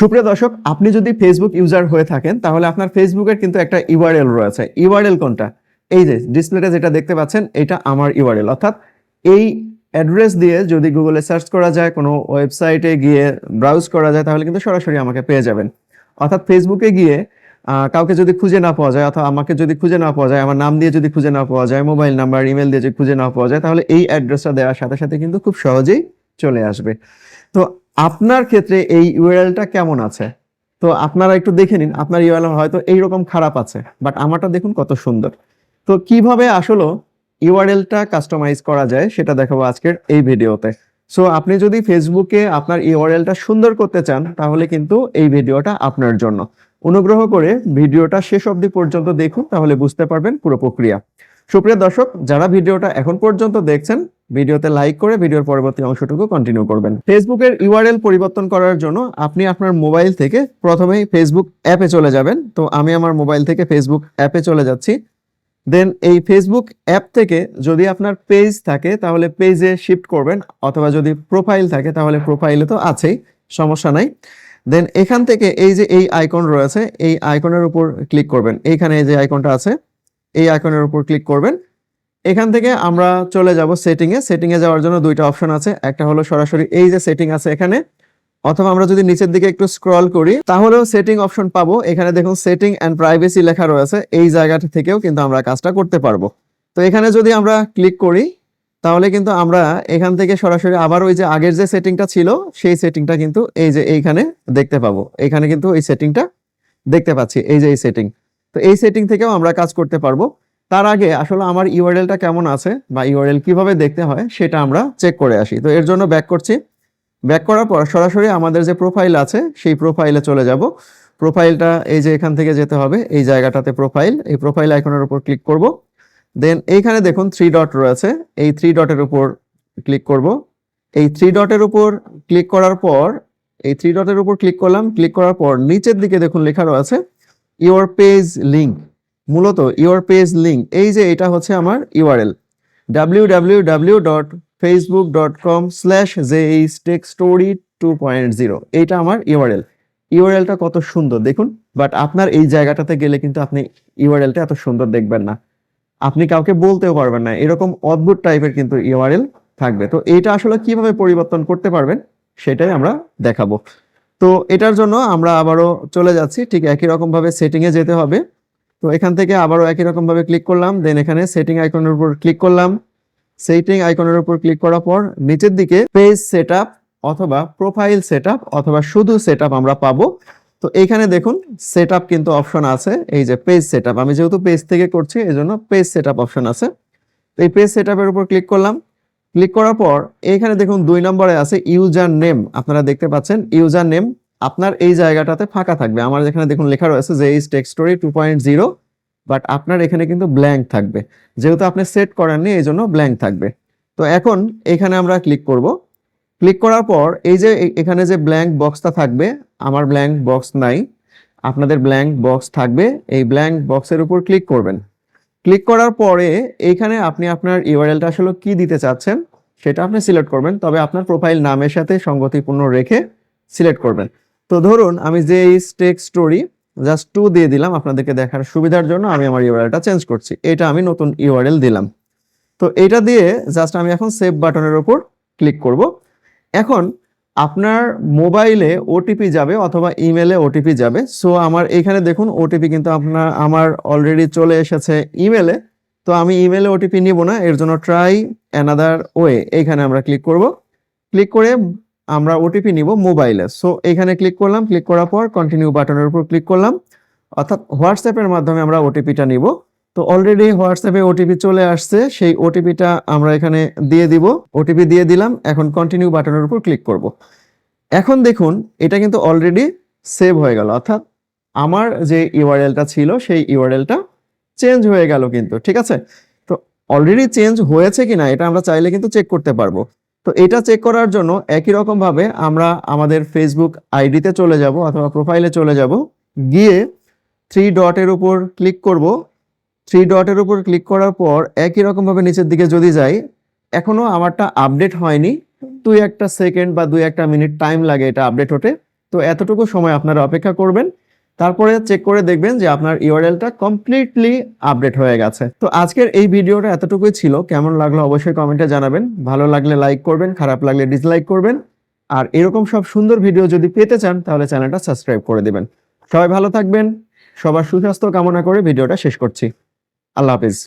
সুপ্রিয় দর্শক, আপনি যদি ফেসবুক ইউজার হয়ে থাকেন, তাহলে আপনার ফেসবুকের কিন্তু একটা ইউআরএল রয়েছে। ইউআরএল কোনটা? এই যে ডিসপ্লেতে যেটা দেখতে পাচ্ছেন, এটা আমার ইউআরএল অর্থাৎ এই অ্যাড্রেস দিয়ে যদি গুগলে সার্চ করা যায়, কোনো ওয়েবসাইটে গিয়ে ব্রাউজ করা যায়, তাহলে কিন্তু সরাসরি আমাকে পেয়ে যাবেন। অর্থাৎ ফেসবুকে গিয়ে কাউকে যদি খুঁজে না পাওয়া যায়, অথবা আমাকে যদি খুঁজে না পাওয়া যায়, আমার নাম দিয়ে যদি খুঁজে না পাওয়া যায় মোবাইল নাম্বার ইমেল দিয়ে যদি খুঁজে না পাওয়া যায়, তাহলে এই অ্যাড্রেসটা দেওয়ার সাথে সাথে কিন্তু খুব সহজেই চলে আসবে। তো আপনার ক্ষেত্রে এই ইউআরএলটা কেমন আছে? তো আপনারা একটু দেখে নিন, আপনার ইউআরএল হয়তো এইরকম খারাপ আছে বাট আমারটা দেখুন কত সুন্দর। তো কীভাবে আসলে ইউআরএলটা কাস্টমাইজ করা যায় সেটা দেখাবো আজকের এই ভিডিওতে। সো আপনি যদি ফেসবুকে আপনার ইউআরএলটা সুন্দর করতে চান, তাহলে কিন্তু এই ভিডিওটা আপনার জন্য। অনুগ্রহ করে ভিডিওটা শেষ অবধি পর্যন্ত দেখুন, তাহলে বুঝতে পারবেন পুরো প্রক্রিয়া। সুপ্রিয় দর্শক, যারা ভিডিওটা এখন পর্যন্ত দেখছেন, ভিডিওতে লাইক করে ভিডিওর পরবর্তী অংশটুকু কন্টিনিউ করবেন। ফেসবুকের ইউআরএল পরিবর্তন করার জন্য আপনি আপনার মোবাইল থেকে প্রথমেই ফেসবুক অ্যাপে চলে যাবেন। তো আমি আমার মোবাইল থেকে ফেসবুক অ্যাপে চলে যাচ্ছি। দেন এই ফেসবুক অ্যাপ থেকে যদি আপনার পেজ থাকে, তাহলে পেজে শিফট করবেন, অথবা যদি প্রোফাইল থাকে, তাহলে প্রোফাইলে তো আছেই, সমস্যা নাই। দেন এখান থেকে এই যে এই আইকন রয়েছে, এই আইকনের উপর ক্লিক করবেন। এইখানে এই যে আইকনটা আছে এই আইকনের উপর ক্লিক করবেন। এখান থেকে আমরা চলে যাব সেটিংয়ে সেটিংয়ে যাওয়ার জন্য দুইটা অপশন আছে। একটা হলো সরাসরি এই যে সেটিং আছে এখানে। অথবা আমরা যদি নিচের দিকে একটু স্ক্রল করি, তাহলেও সেটিং অপশন পাবো। এখানে দেখুন সেটিং অ্যান্ড প্রাইভেসি লেখা রয়েছে। এই জায়গাটা থেকেও কিন্তু আমরা কাজটা করতে পারব। তো এখানে যদি আমরা ক্লিক করি, তাহলে কিন্তু আমরা এখান থেকে সরাসরি আবার ওই যে আগের যে সেটিংটা ছিল, সেই সেটিংটা কিন্তু এই যে এইখানে দেখতে পাবো। এখানে কিন্তু এই সেটিংটা দেখতে পাচ্ছি। এই যে এই সেটিং তো এই সেটিং থেকেও আমরা কাজ করতে পারব। তার আগে আসলে আমার ইউআরএলটা কেমন আছে বা ইউআরএল কীভাবে দেখতে হয় সেটা আমরা চেক করে আসি। তো এর জন্য ব্যাক করছি। ব্যাক করার পর সরাসরি আমাদের যে প্রোফাইল আছে সেই প্রোফাইলে চলে যাব। প্রোফাইলটা এই যে এখান থেকে যেতে হবে, এই জায়গাটাতে প্রোফাইল এই প্রোফাইল আইকনের উপর ক্লিক করব। দেন এইখানে দেখুন থ্রি ডট রয়েছে, এই থ্রি ডটের উপর ক্লিক করব। এই থ্রি ডটের উপর ক্লিক করার পর, এই থ্রি ডটের উপর ক্লিক করলাম ক্লিক করার পর নিচের দিকে দেখুন লেখা রয়েছে ইওর পেজ লিঙ্ক মূলত ইওর পেজ লিঙ্ক এই যে এটা হচ্ছে আমার URL W W W dot Facebook dot com slash J H tech story two point zero এইটা আমার ইউআরএল ইউআরএলটা কত সুন্দর, দেখুন বাট আপনার এই জায়গাটাতে গেলে কিন্তু আপনি ইউআরএলটা এত সুন্দর দেখবেন না। আপনি কাউকে বলতেও পারবেন না, এরকম অদ্ভুত টাইপের কিন্তু ইউআরএল থাকবে। তো এইটা আসলে কীভাবে পরিবর্তন করতে পারবেন, সেটাই আমরা দেখাবো। তো এটার জন্য আমরা আবারও চলে যাচ্ছি। ঠিক একই রকম ভাবে সেটিং এ যেতে হবে। তো এখান থেকে আবারও একই রকম ভাবে ক্লিক করলাম। দেন এখানে সেটিং আইকনের উপর ক্লিক করলাম। সেটিং আইকনের উপর ক্লিক করার পর নিচের দিকে পেজ সেটআপ অথবা প্রোফাইল সেটআপ অথবা শুধু সেটআপ আমরা পাবো। তো এখানে দেখুন সেটআপ কিন্তু অপশন আছে। এই যে পেজ সেটআপ আমি যেহেতু পেজ থেকে করছি এই জন্য পেজ সেটআপ অপশন আছে। তো এই পেজ সেটআপের উপর ক্লিক করলাম। ক্লিক করার পর এখানে দেখুন দুই নম্বরে আছে ইউজার নেম আপনারা দেখতে পাচ্ছেন ইউজার নেম আপনার এই জায়গাটাতে ফাঁকা থাকবে। আমার এখানে দেখুন লেখা রয়েছে যে is text story two point zero but আপনার এখানে কিন্তু ব্ল্যাঙ্ক থাকবে। যেহেতু আপনি সেট করেননি, এই জন্য ব্ল্যাঙ্ক থাকবে। তো এখন এখানে আমরা ক্লিক করব। ক্লিক করার পর এই যে এখানে যে ব্ল্যাঙ্ক বক্সটা থাকবে, আমার ব্ল্যাঙ্ক বক্স নাই। আপনাদের ব্ল্যাঙ্ক বক্স থাকবে। এই ব্ল্যাঙ্ক বক্সের উপর ক্লিক করবেন। ক্লিক করার পরে এইখানে আপনি আপনার ইউআরএলটা আসলে কি দিতে চাচ্ছেন, সেটা আপনি সিলেক্ট করবেন। তবে আপনার প্রোফাইল নামের সাথে সঙ্গতিপূর্ণ রেখে সিলেক্ট করবেন। তো ধরুন, আমি যে স্টেক স্টোরি জাস্ট টু দিয়ে দিলাম, আপনাদেরকে দেখার সুবিধার জন্য আমি আমার ইউআরএলটা চেঞ্জ করছি। এটা আমি নতুন ইউআরএল দিলাম। তো এটা দিয়ে জাস্ট আমি এখন সেভ বাটনের উপর ক্লিক করব। এখন আপনার মোবাইলে ওটিপি যাবে অথবা ইমেলে ওটিপি যাবে। সো আমার এখানে দেখুন ওটিপি কিন্তু আপনার, আমার অলরেডি চলে এসেছে ইমেলে। তো আমি ইমেলে ওটিপি নিব না, এর জন্য ট্রাই অ্যানাদার ওয়ে এইখানে আমরা ক্লিক করব। ক্লিক করে আমরা ওটিপি নিব মোবাইলে। সো এখানে ক্লিক করলাম ক্লিক করার পর কন্টিনিউ বাটনের উপর ক্লিক করলাম। অর্থাৎ হোয়াটসঅ্যাপের মাধ্যমে আমরা ওটিপিটা নিব। তো অলরেডি হোয়াটসঅ্যাপে ওটিপি চলে আসছে, সেই ওটিপিটা আমরা এখানে দিয়ে দিব। ওটিপি দিয়ে দিলাম, এখন কন্টিনিউ বাটনের উপর ক্লিক করব। এখন দেখুন, এটা কিন্তু অলরেডি সেভ হয়ে গেল। অর্থাৎ আমার যে ইউআরএলটা ছিল, সেই ইউআরএলটা চেঞ্জ হয়ে গেল কিন্তু, ঠিক আছে? তো অলরেডি চেঞ্জ হয়েছে কিনা, এটা আমরা চাইলে কিন্তু চেক করতে পারব। তো এটা চেক করার জন্য একই রকম ভাবে আমরা আমাদের ফেসবুক আইডিতে চলে যাব, অথবা প্রোফাইলে চলে যাব। গিয়ে থ্রি ডটের উপর ক্লিক করব। থ্রি ডটের উপর ক্লিক করার পর একই রকম ভাবে নিচের দিকে যদি যাই, এখনও আমারটা আপডেট হয়নি। দুই একটা সেকেন্ড বা দুই একটা মিনিট টাইম লাগে এটা আপডেট হতে। তো এতটুকু সময় আপনারা অপেক্ষা করবেন। তারপরে চেক করে দেখবেন যে আপনার ইউআরএলটা কমপ্লিটলি আপডেট হয়ে গেছে। তো আজকের এই ভিডিওটা এতটুকুই ছিল। কেমন লাগল অবশ্যই কমেন্টে জানাবেন। ভালো লাগলে লাইক করবেন, খারাপ লাগলে ডিসলাইক করবেন। আর এরকম সব সুন্দর ভিডিও যদি পেতে চান, তাহলে চ্যানেলটা সাবস্ক্রাইব করে দেবেন। সবাই ভালো থাকবেন। সবার সুস্বাস্থ্য কামনা করে ভিডিওটা শেষ করছি। আল্লাহ হাফিজ।